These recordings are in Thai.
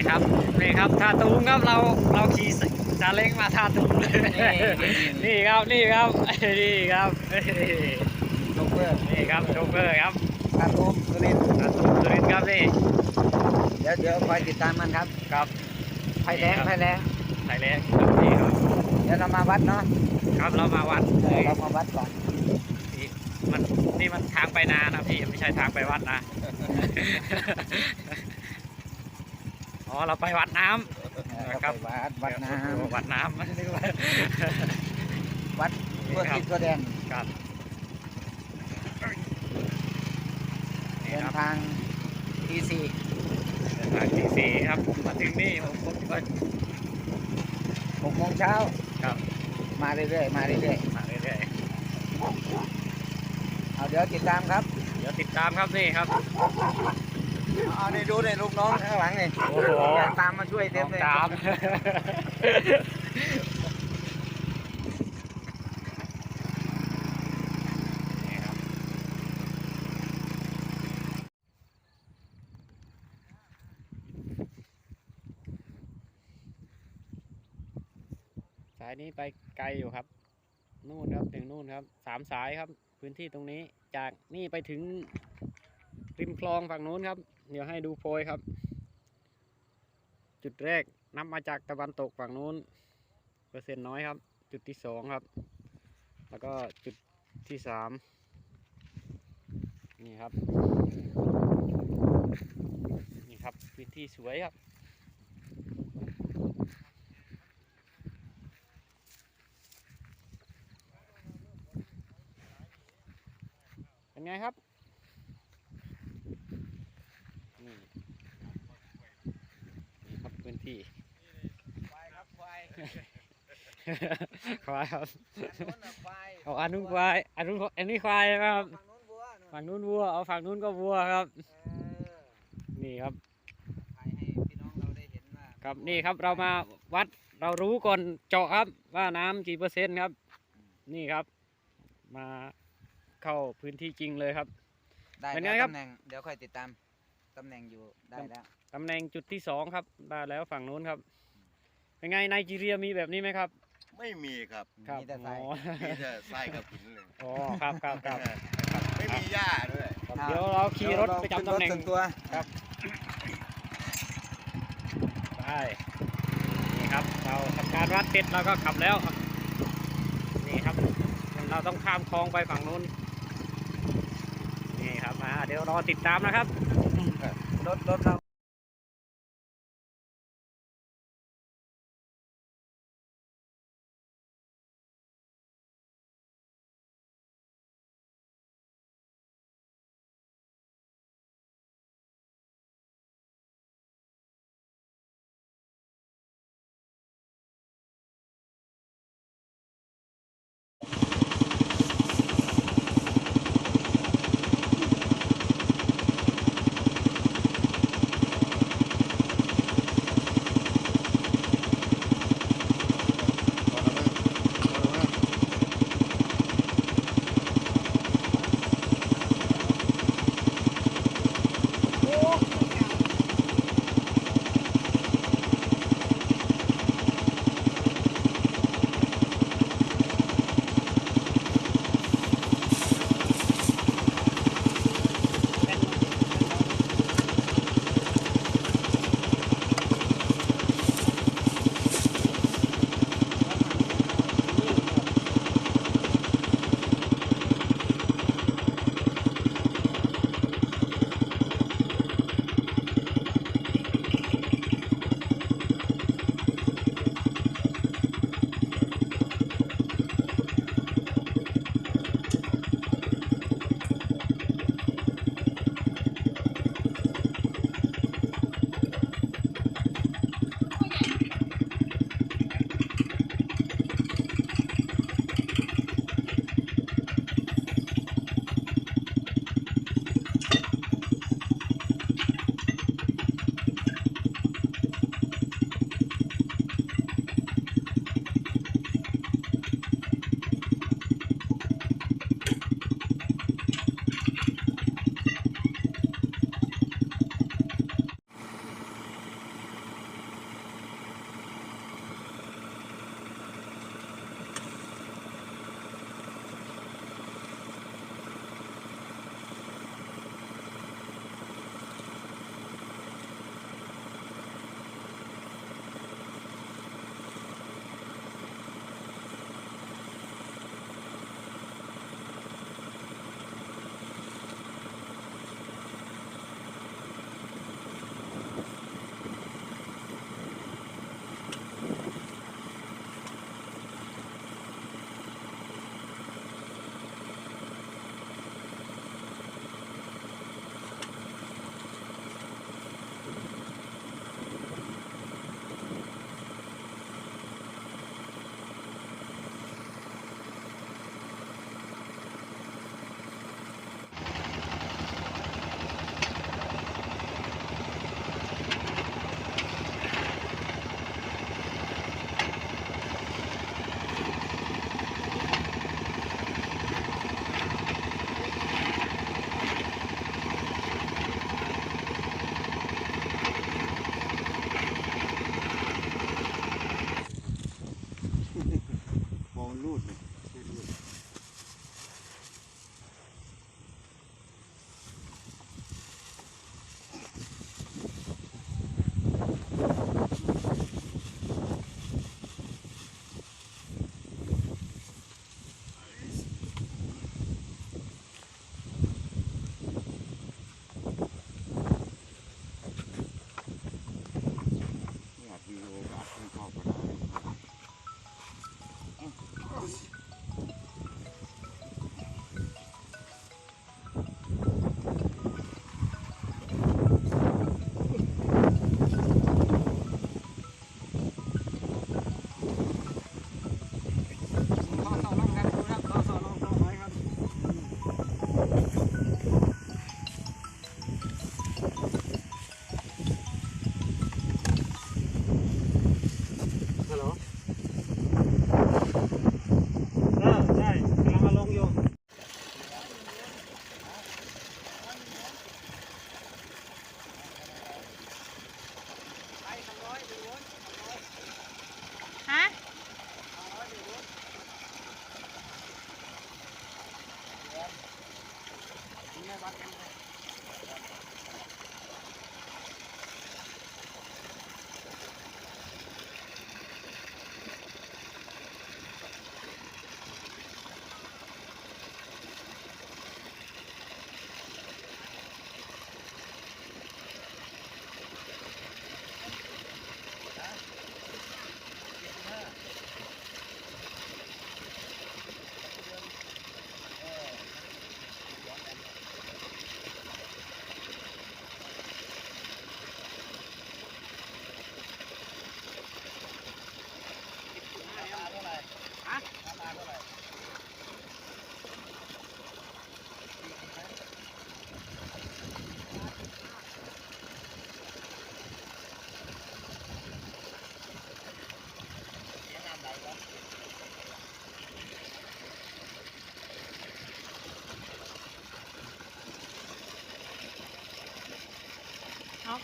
นี่ครับนี่ครับท่าตูมครับเราเราขี่ซาเล้งมาท่าตูมเลยนี่นี่ครับนี่ครับนี่ครับโชเฟอร์นี่ครับโชเฟอร์ครับคาตูมสุรินทร์ท่าตูมสุรินทร์ครับนี่เดี๋ยวเดี๋ยวคอยติดตามมันครับครับไฟแดงครับไฟแดงไทยแลนด์ครับนี่ครับเดี๋ยวเรามาวัดเนาะครับเรามาวัดเออเรามาวัดก่อนนี่มันนี่มันทางไปนานะพี่ไม่ใช่ทางไปวัดนะ อ๋อเราไปวัดน้ำเออครับไปวัดวัดน้วัดน้ำนึกว่าำวัดตัวติดตัวแดงครับนี่เดินครับทางทีสี่เดินทางที่สี่ครับมาถึงนี่ผมผมก็หกโมงเช้าครับ มาเรื่อยๆมาเรื่อยมาเรื่อยๆเอาเดี๋ยวติดตามครับๆเดี๋ยวติดตามครับนี่ครับ เอาในดูในลูกน้องข้างหลังนี่โอ้โห ตามมาช่วยเต็มเลยตามนี่ครับสายนี้ไปไกลอยู่ครับ นู่นครับถึงนู่นครับสามสายครับ พื้นที่ตรงนี้จากนี่ไปถึง ริมคลองฝั่งนู้นครับ เดี๋ยวให้ดูโพยครับ จุดแรกนับมาจากตะวันตกฝั่งนู้น เปอร์เซ็นต์น้อยครับ จุดที่สองครับ แล้วก็จุดที่สามนี่ครับ นี่ครับพื้นที่สวยครับเป็นไงครับ นี่นี่ครับ พื้นที่ควายครับควายควายครับนู้นน่ะควายเอาอันนู้นควายอันนู้นอันนี้ควายใช่ไหมครับฝั่งนู้นวัวนู่นฝั่งนู้นวัวเอาฝั่งนู้นก็วัวครับเออนี่ครับถ่ายให้พี่น้องเราได้เห็นว่าครับนี่ครับเรามาวัดเรารู้ก่อนเจาะครับ ว่าน้ำกี่เปอร์เซ็นต์ครับ นี่ครับ มาเข้าพื้นที่จริงเลยครับได้เป็นแล้วไงครับตำแหน่งเดี๋ยวค่อยติดตามตำแหน่งอยู่ได้แล้ว ตำแหน่งจุดที่สองครับได้แล้วฝั่งนู้นครับ เป็นไงไนจีเรียมีแบบนี้ไหมครับ ไม่มีครับครับมีแต่ทราย อ๋อมีแต่ทรายกับหินเลยอ๋อครับครับครับ ไม่มีหญ้าด้วยครับเดี๋ยวเราขี่รถไปจำตำแหน่ง ขึ้รถส่วนตัวครับได้นี่ครับ เราทำการวัดเสร็จเราก็ขับแล้วครับนี่ครับ เราต้องข้ามคลองไปฝั่งนู้นนี่ครับมาเดี๋ยวรอติดตามนะครับ รถรถเรา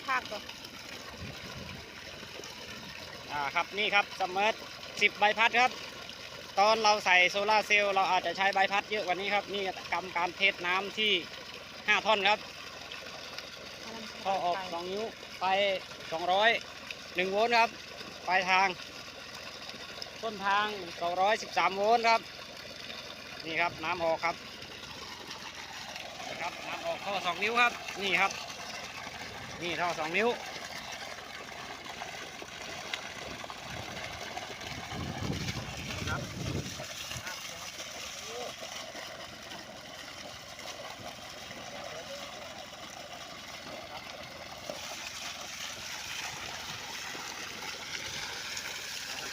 เอาคักก่อนอ่าครับนี่ครับสมมติสิบใบพัดครับ ตอนเราใส่โซลาเซลล์เราอาจจะใช้ใบพัดเยอะกว่านี้ครับ นี่กรรมการเทสน้ำที่5ท่อนครับท่อออก2นิ้วไป200 1โวลต์ครับ ปลายทาง ต้นทาง213โวลต์ครับ นี่ครับน้ำออกครับครับน้ำออกท่อ2นิ้วครับ นี่ครับ นี่ท่อ2นิ้ว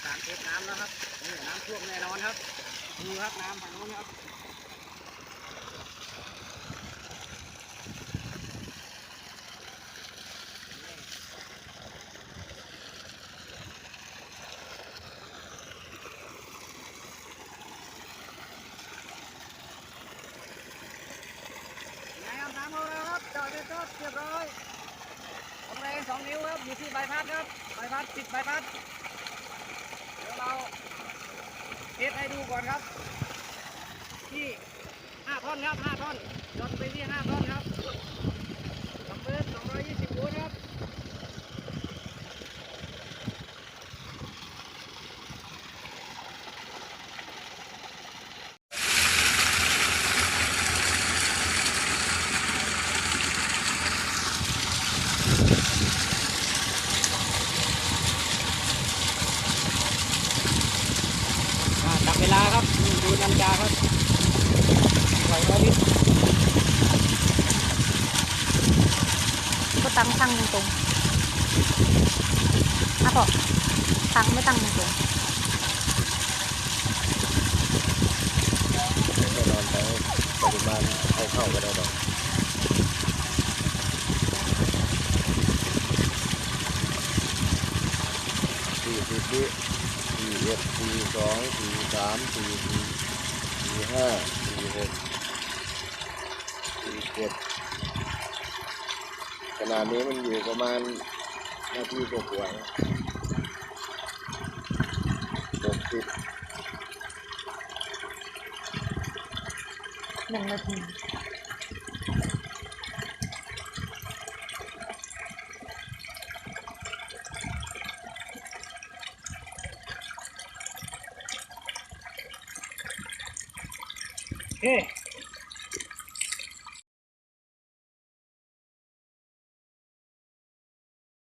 การเทน้ำแล้วครับ นี่น้ำท่วมแน่นอนครับ ดูครับน้ำฝั่งนู้นครับไงครับน้ำของเราครับจอ ดเครับเรียบร้อยของแรงสองนิ้วครับ อยู่ที่ใบพัดครับ ใบพัดปิดใบพัด เดี๋ยวเราเทสให้ดูก่อนครับ ที่5ท่อนครับ5ท่อนยนไปที่5ท่อนครับลำเบิด220โวลต์ครับ อ่าจับเวลาครับนี่ดูนาฬิกาครับไหวร้อยลิตร ตั้งตั้งตรงๆอะพอตั้งไม่ตั้งตรงก็นอนไปปริมาณเอาเข้าก็ได้ดอกสี่สิบสี่เอ็ดสี่สองสี่สามสี่สี่สี่ห้าสี่หกสี่เจ็ด นาดนี้มันอยู่ประมาณนาทีกว่าๆนะหกสิบๆหนึ่งนาทีโอเค